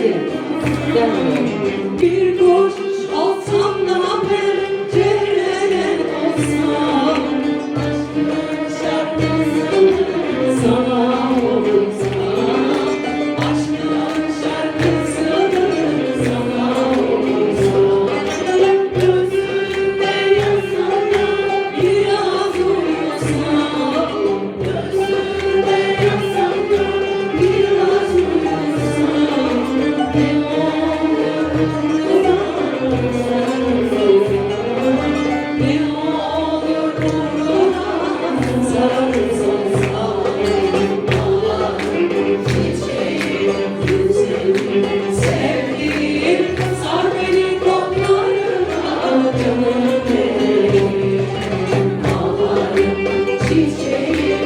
Gel. Bir koş Çiçeği